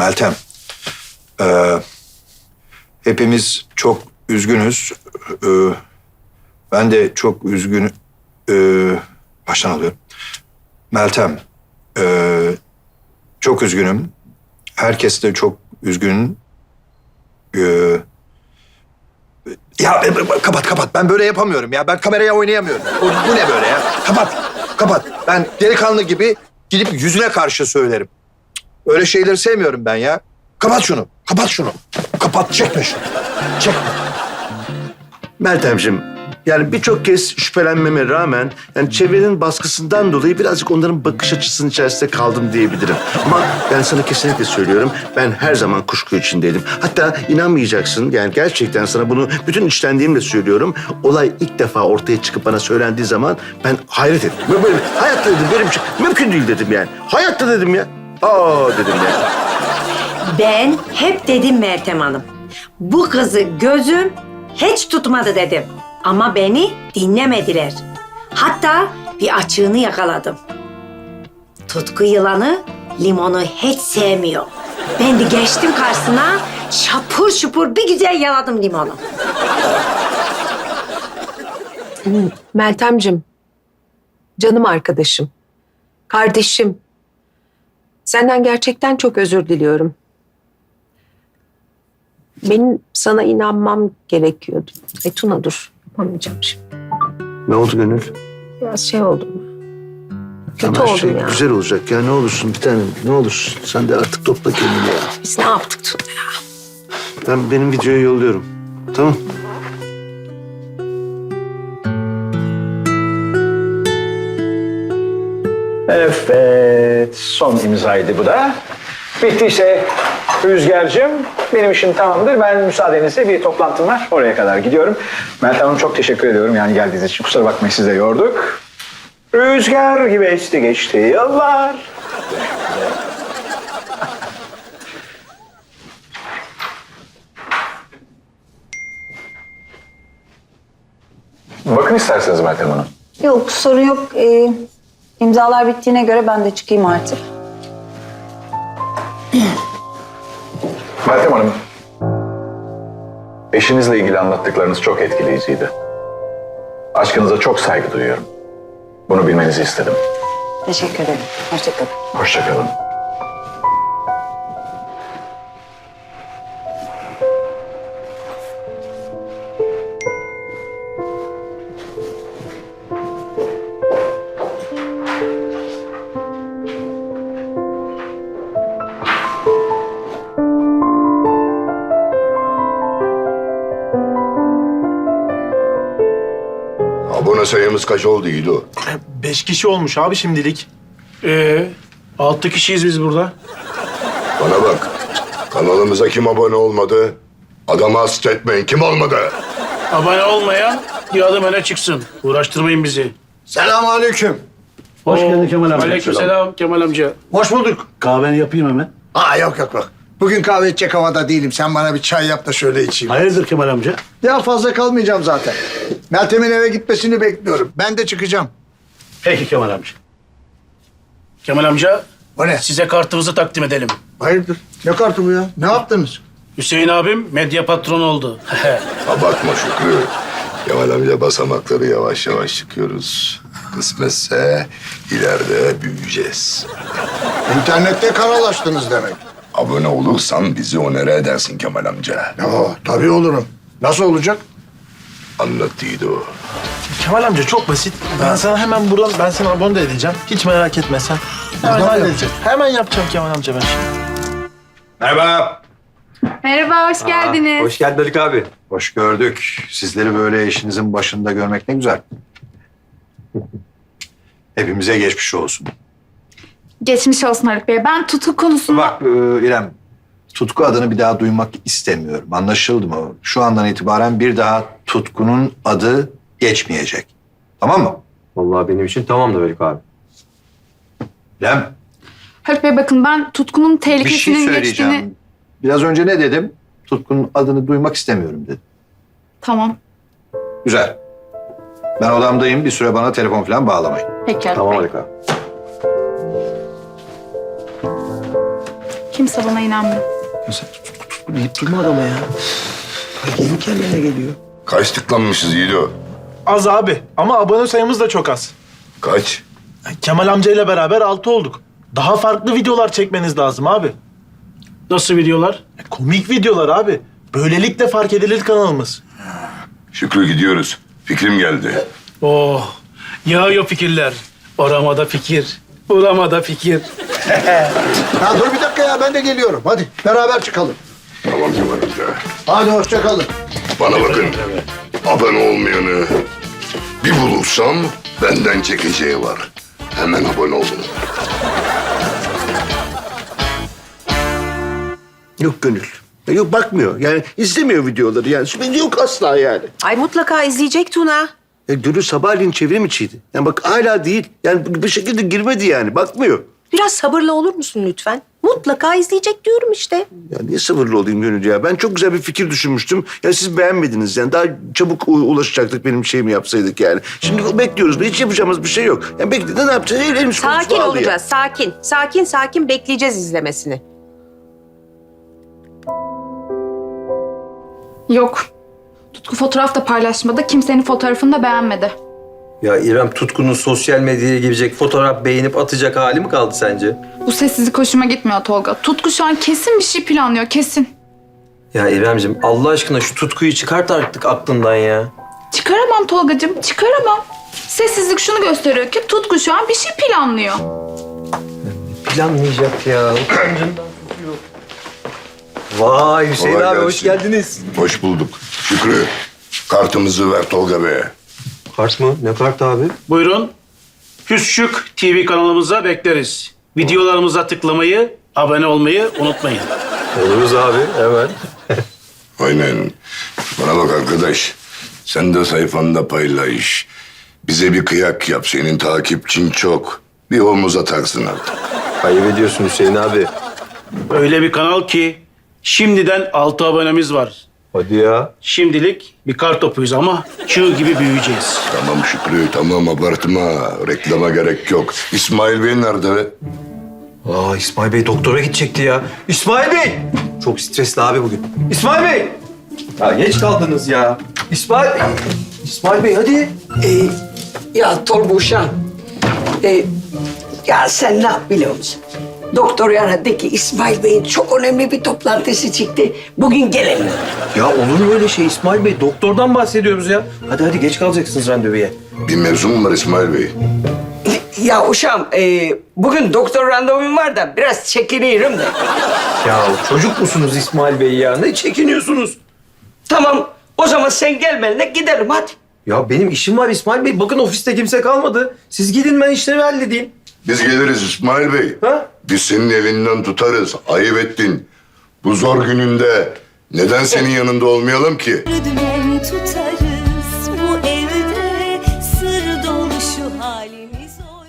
Meltem. ee, hepimiz çok üzgünüz. Ee, ben de çok üzgün... ee, baştan alıyorum. Meltem. ee, çok üzgünüm. Herkes de çok üzgün. Ee, ya e, e, kapat kapat. Ben böyle yapamıyorum ya. Ben kameraya oynayamıyorum. Bu, bu ne böyle ya? Kapat. Kapat. Ben delikanlı gibi gidip yüzüne karşı söylerim. Öyle şeyleri sevmiyorum ben ya. Kapat şunu. Kapat şunu. Kapat. Çekme şunu. Çekme. Meltemciğim, yani birçok kez şüphelenmeme rağmen yani çevrenin baskısından dolayı birazcık onların bakış açısının içerisinde kaldım diyebilirim. Ama ben sana kesinlikle söylüyorum ben her zaman kuşku içindeydim. Hatta inanmayacaksın yani gerçekten sana bunu bütün içtenliğimle söylüyorum. Olay ilk defa ortaya çıkıp bana söylendiği zaman ben hayret ettim. Böyle, hayatta dedim benim için mümkün değil dedim yani. Hayatta dedim ya. Aa dedim ya. Ben hep dedim Meltem Hanım. Bu kızı gözüm hiç tutmadı dedim. Ama beni dinlemediler. Hatta bir açığını yakaladım. Tutku yılanı limonu hiç sevmiyor. Ben de geçtim karşısına şapur şupur bir güzel yaladım limonu. Meltemcim, canım arkadaşım, kardeşim. Senden gerçekten çok özür diliyorum. Benim sana inanmam gerekiyordu. E Tuna dur, yapamayacağım şimdi. Ne oldu Gönül? Biraz şey oldum. Kötü Ama her oldum şey ya. güzel olacak ya ne olursun bir tanem ne olursun. Sen de artık topla kendini ya. Biz ne yaptık Tuna ya? Ben benim videoyu yolluyorum. Tamam. Evet, son imzaydı bu da. Bittiyse Rüzgar'cığım benim işim tamamdır. Ben müsaadenizle bir toplantım var. Oraya kadar gidiyorum. Meltem Hanım çok teşekkür ediyorum yani geldiğiniz için. Kusura bakmayın siz yorduk. Rüzgar gibi esti geçti yıllar. Bakın isterseniz Meltem Hanım. Yok sorun yok. Ee, imzalar bittiğine göre ben de çıkayım artık. Meltem Hanım, eşinizle ilgili anlattıklarınız çok etkileyiciydi. Aşkınıza çok saygı duyuyorum. Bunu bilmenizi istedim. Teşekkür ederim. Hoşçakalın. Hoşçakalın. Sayımız kaç oldu İdo? Beş kişi olmuş abi şimdilik. Ee, altı kişiyiz biz burada. Bana bak. Kanalımıza kim abone olmadı? Adamı hasta etmeyin. Kim olmadı? Abone olmayan bir adım öne çıksın. Uğraştırmayın bizi. Selamünaleyküm. Hoş geldin Kemal amca. Aleykümselam Kemal amca. Hoş bulduk. Kahveni yapayım hemen. Aa yok yok yok. Bugün kahve içecek havada değilim. Sen bana bir çay yap da şöyle içeyim. Hayırdır Kemal amca? Ya fazla kalmayacağım zaten. Meltem'in eve gitmesini bekliyorum. Ben de çıkacağım. Peki Kemal amca. Kemal amca O ne? size kartımızı takdim edelim. Hayırdır? Ne kartı bu ya? Ne yaptınız? Hüseyin abim medya patronu oldu. Abartma Şükrü. Kemal amca basamakları yavaş yavaş çıkıyoruz. Kısmetse ileride büyüyeceğiz. İnternette kanal açtınız demek. Abone olursan bizi onere edersin Kemal amca. Ya tabii olurum. Nasıl olacak? Anlat İdo. Kemal amca çok basit. Ben sana hemen buradan ben seni abone de edeceğim. Hiç merak etme sen. Hemen Buradan mı halledeceğim. Hemen yapacağım Kemal amca ben şimdi. Merhaba. Merhaba, hoş geldiniz. Hoş geldin Haluk abi. Hoş gördük. Sizleri böyle eşinizin başında görmek ne güzel. Hepimize geçmiş olsun. Geçmiş olsun Haluk Bey. Ben tutuk konusunda... Bak e, İrem, Tutku adını bir daha duymak istemiyorum. Anlaşıldı mı? Şu andan itibaren bir daha Tutku'nun adı geçmeyecek. Tamam mı? Vallahi benim için tamam da Haluk abi. İrem, Haluk Bey bakın ben tutkunun bir şey tehlikesinin söyleyeceğim. geçtiğini... Biraz önce ne dedim? Tutku'nun adını duymak istemiyorum dedim. Tamam. Güzel. Ben odamdayım. Bir süre bana telefon falan bağlamayın. Peki Haluk Tamam. Haluk abi. Kimse bana inanmıyor. Deyip durma adama ya. Yeni kendine geliyor. Kaç tıklanmışız Yiğido? Az abi ama abone sayımız da çok az. Kaç? Kemal amcayla beraber altı olduk. Daha farklı videolar çekmeniz lazım abi. Nasıl videolar? Komik videolar abi. Böylelikle fark edilir kanalımız. Şükrü gidiyoruz. Fikrim geldi. Oh, yağıyor fikirler. Oramada fikir, buramada fikir. Ha dur bir dakika ben de geliyorum. Hadi beraber çıkalım. Tamam Kemal amca. Hadi hoşça kalın. Bana bakın. Abone olmayanı bir bulursam benden çekeceği var. Hemen abone olun. Yok Gönül. Yok bakmıyor. Yani izlemiyor videoları yani. Şimdi Yok asla yani. Ay mutlaka izleyecek Tuna. Ya Gönül sabahleyin çevrim içiydi. Yani bak hala değil. Yani bir şekilde girmedi yani. Bakmıyor. Biraz sabırlı olur musun lütfen? Mutlaka izleyecek diyorum işte. Ya niye sabırlı olayım Gönül ya? Ben çok güzel bir fikir düşünmüştüm. Ya siz beğenmediniz yani. Daha çabuk u- ulaşacaktık benim şeyimi yapsaydık yani. Şimdi bekliyoruz. Hiç yapacağımız bir şey yok. Yani bekle ne yapacağız? El, elimiz Sakin bağlı ya. olacağız, sakin. Sakin sakin bekleyeceğiz izlemesini. Yok. Tutku fotoğraf da paylaşmadı. Kimsenin fotoğrafını da beğenmedi. Ya İrem Tutku'nun sosyal medyaya girecek fotoğraf beğenip atacak hali mi kaldı sence? Bu sessizlik hoşuma gitmiyor Tolga. Tutku şu an kesin bir şey planlıyor, kesin. Ya İremcim Allah aşkına şu Tutku'yu çıkart artık aklından ya. Çıkaramam Tolgacığım, çıkaramam. Sessizlik şunu gösteriyor ki Tutku şu an bir şey planlıyor. Planlayacak ya. Utancından tutuyor. Vay Hüseyin Kolay abi hoş gelsin. geldiniz. Hoş bulduk. Şükrü, kartımızı ver Tolga Bey'e. Kart mı? Ne kart abi? Buyurun. Küçük TV kanalımıza bekleriz. Videolarımıza tıklamayı, abone olmayı unutmayın. Oluruz abi hemen. Aynen. Bana bak arkadaş. Sen de sayfanda paylaş. Bize bir kıyak yap. Senin takipçin çok. Bir omuz atarsın artık. Ayıp ediyorsun Hüseyin abi. Öyle bir kanal ki şimdiden 6 abonemiz var. Hadi ya. Şimdilik bir kar topuyuz ama çığ gibi büyüyeceğiz. Tamam Şükrü, tamam abartma. Reklama gerek yok. İsmail Bey nerede? Aa İsmail Bey doktora gidecekti ya. İsmail Bey! Çok stresli abi bugün. İsmail Bey! Ya geç kaldınız ya. İsmail Bey! İsmail Bey hadi. Ee, ya Tolga Uşan, ee, ya sen ne yap biliyor musun? Doktor yana de ki İsmail Bey'in çok önemli bir toplantısı çıktı. Bugün gelemiyor. Ya olur mu öyle şey İsmail Bey? Doktordan bahsediyoruz ya. Hadi hadi geç kalacaksınız randevuya. Bir mevzu mu var İsmail Bey? Ya uşağım, ee, bugün doktor randevum var da biraz çekiniyorum da. Ya çocuk musunuz İsmail Bey ya? Ne çekiniyorsunuz? Tamam, o zaman sen gel benimle gidelim hadi. Ya benim işim var İsmail Bey. Bakın ofiste kimse kalmadı. Siz gidin ben işleri halledeyim. Biz geliriz İsmail Bey. Ha? Biz senin elinden tutarız. Ayıp ettin. Bu zor gününde neden senin yanında olmayalım ki? Dümen tutarım